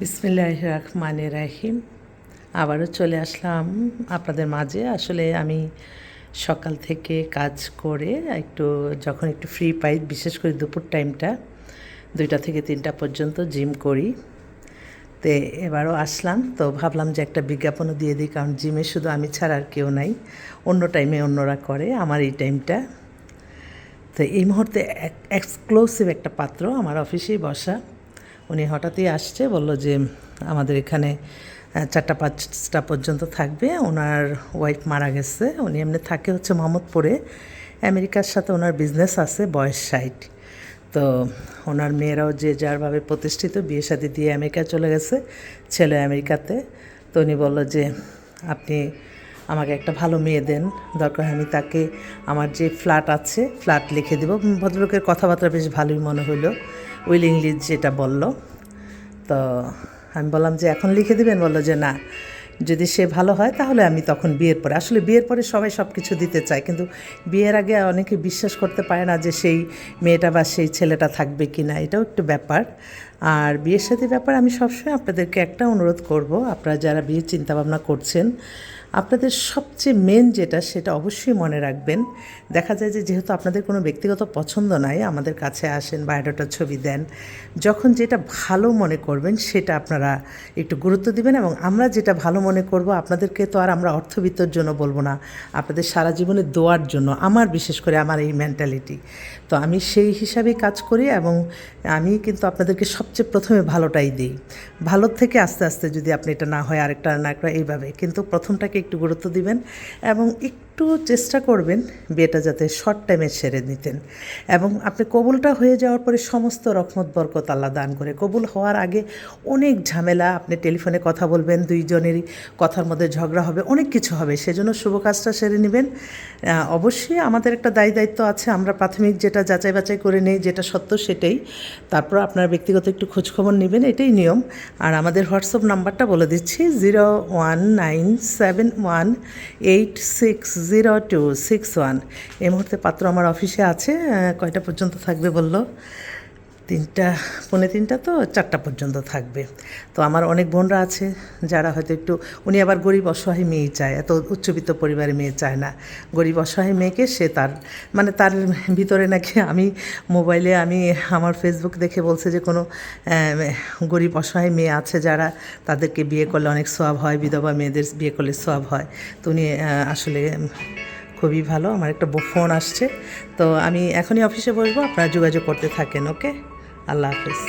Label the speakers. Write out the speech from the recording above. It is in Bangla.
Speaker 1: বিসমিল্লাহ রহমান রাহিম। আবারও চলে আসলাম আপনাদের মাঝে। আসলে আমি সকাল থেকে কাজ করে একটু, যখন একটু ফ্রি পাই, বিশেষ করে দুপুর টাইমটা দুইটা থেকে তিনটা পর্যন্ত জিম করি। তো এবারও আসলাম। তো ভাবলাম যে একটা বিজ্ঞাপনও দিয়ে দিই, কারণ জিমে শুধু আমি ছাড়া আর কেউ নাই। অন্য টাইমে অন্যরা করে, আমার এই টাইমটা তো এই মুহূর্তে এক্সক্লুসিভ একটা পাত্র আমার অফিসেই বসা। উনি হঠাৎই আসছে, বলল যে, আমাদের এখানে চারটা পাঁচটা পর্যন্ত থাকবে। ওনার ওয়াইফ মারা গেছে। উনি এমনি থাকে হচ্ছে মোহাম্মদপুরে। আমেরিকার সাথে ওনার বিজনেস আছে, বয়স ষাট। তো ওনার মেয়েরাও যে যারভাবে প্রতিষ্ঠিত, বিয়ে শাদী দিয়ে আমেরিকায় চলে গেছে, ছেলে আমেরিকাতে। তো উনি বলল যে, আপনি আমাকে একটা ভালো মেয়ে দেন, দরকার আমি তাকে, আমার যে ফ্ল্যাট আছে ফ্ল্যাট লিখে দেবো। ভদ্রলোকের কথাবার্তা বেশ ভালোই মনে হলো উইলিংলি যেটা বলল। তো আমি বললাম যে এখন লিখে দিবেন? বলল যে না। যদি সে ভালো হয়, তাহলে আমি তখন বিয়ের পরে। আসলে বিয়ের পরে সবাই সব কিছু দিতে চায়, কিন্তু বিয়ের আগে অনেকে বিশ্বাস করতে পারে না যে সেই মেয়েটা বা সেই ছেলেটা থাকবে কি না এটাও একটু ব্যাপার। আর বিয়ের সাথে ব্যাপার, আমি সবসময় আপনাদেরকে একটা অনুরোধ করব, আপনারা যারা বিয়ের চিন্তাভাবনা করছেন, আপনাদের সবচেয়ে মেন যেটা, সেটা অবশ্যই মনে রাখবেন। দেখা যায় যে যেহেতু আপনাদের কোনো ব্যক্তিগত পছন্দ নাই, আমাদের কাছে আসেন বায়োডাটার ছবি দেন, যখন যেটা ভালো মনে করবেন, সেটা আপনারা একটু গুরুত্ব দিবেন এবং আমরা যেটা ভালো মনে করব, আপনাদেরকে তো আর আমরা অর্থবিত্তর জন্য বলব না, আপনাদের সারা জীবনে দোয়ার জন্য, আমার বিশেষ করে আমার এই মেন্টালিটি তো আমি সেই হিসাবেই কাজ করি এবং আমি কিন্তু আপনাদেরকে সবচেয়ে প্রথমে ভালোটাই দিই। ভালোর থেকে আস্তে আস্তে যদি আপনি এটা না হয়, আরেকটা না একটা এইভাবে। কিন্তু প্রথমটাকে একটু গুরুত্ব দিবেন এবং একটু চেষ্টা করবেন বিয়েটা যাতে শর্ট টাইমে সেরে নিতেন। এবং আপনি কবুলটা হয়ে যাওয়ার পরে সমস্ত রকমত বরকত আল্লাহ দান করে। কবুল হওয়ার আগে অনেক ঝামেলা, আপনি টেলিফোনে কথা বলবেন, দুইজনেরই কথার মধ্যে ঝগড়া হবে, অনেক কিছু হবে। সেজন্য শুভ কাজটা সেরে নেবেন। অবশ্যই আমাদের একটা দায়ী দায়িত্ব আছে। আমরা প্রাথমিক যেটা যাচাই বাছাই করে নেই, যেটা সত্য সেটাই। তারপর আপনার ব্যক্তিগত একটু খোঁজখবর নেবেন, এটাই নিয়ম। আর আমাদের হোয়াটসঅ্যাপ নাম্বারটা বলে দিচ্ছি, zero one nine seven one eight six zero two six one. এই মুহূর্তে পাত্র আমার অফিসে আছে কয়টা পর্যন্ত থাকবে বলল? তিনটা, পৌনে তিনটা তো চারটা পর্যন্ত থাকবে। তো আমার অনেক বোনরা আছে যারা হয়তো একটু, উনি আবার গরিব অসহায় মেয়ে চায়, এত উচ্চবিত্ত পরিবারে মেয়ে চায় না। গরিব অসহায় মেয়েকে সে তার মানে তার ভিতরে নাকি আমি মোবাইলে আমি আমার ফেসবুক দেখে বলছে যে কোনো গরিব অসহায় মেয়ে আছে যারা তাদেরকে বিয়ে করলে অনেক সোয়াব হয়, বিধবা মেয়েদের বিয়ে করলে সোয়াব হয়। তো উনি আসলে খুবই ভালো। আমার একটা ফোন আসছে। তো আমি এখনই অফিসে বসবো, আপনারা যোগাযোগ করতে থাকেন, ওকে? আল্লাহ হাফিজ।